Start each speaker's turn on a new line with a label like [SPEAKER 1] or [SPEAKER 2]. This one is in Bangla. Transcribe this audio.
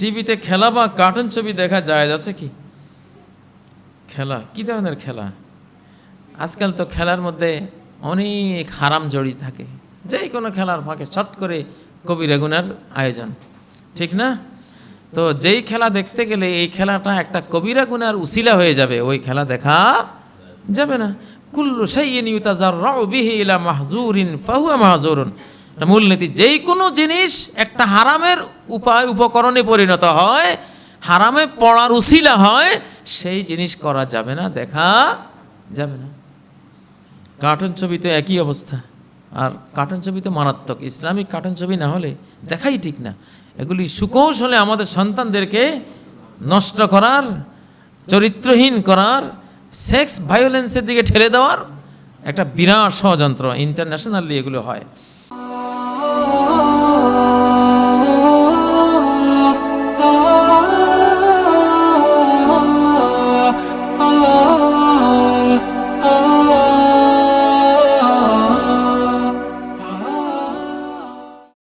[SPEAKER 1] ছবিতে খেলা বা কার্টুন ছবি দেখা যায়, আছে কি? খেলা, কি ধরনের খেলা? আজকাল তো খেলার মধ্যে অনেক হারাম জড়ি থাকে। যে কোনো খেলার ফাঁকে ছট করে কবি গুনার আয়োজন। ঠিক না? তো যেই খেলা দেখতে গেলে এই খেলাটা একটা কবিরা গুনার উসিলা হয়ে যাবে, ওই খেলা দেখা যাবে না। কুল্লু সাইয়িন ইউতাজাররাউ বিহি ইলা মাহজুরিন, ফাহুয়া মাহজুরুন। মূলনীতি যেই কোনো জিনিস একটা হারামের উপায়, উপকরণে পরিণত হয়, হারামে পড়ার উসিলা হয়, সেই জিনিস করা যাবে না, দেখা যাবে না। কার্টুন ছবি তো একই অবস্থা। আর কার্টুন ছবি তো মারাত্মক। ইসলামিক কার্টুন ছবি না হলে দেখাই ঠিক না। এগুলি সুকৌশলে আমাদের সন্তানদেরকে নষ্ট করার, চরিত্রহীন করার, সেক্স ভায়োলেন্সের দিকে ঠেলে দেওয়ার একটা বিরাট ষড়যন্ত্র ইন্টারন্যাশনালি এগুলো হয়।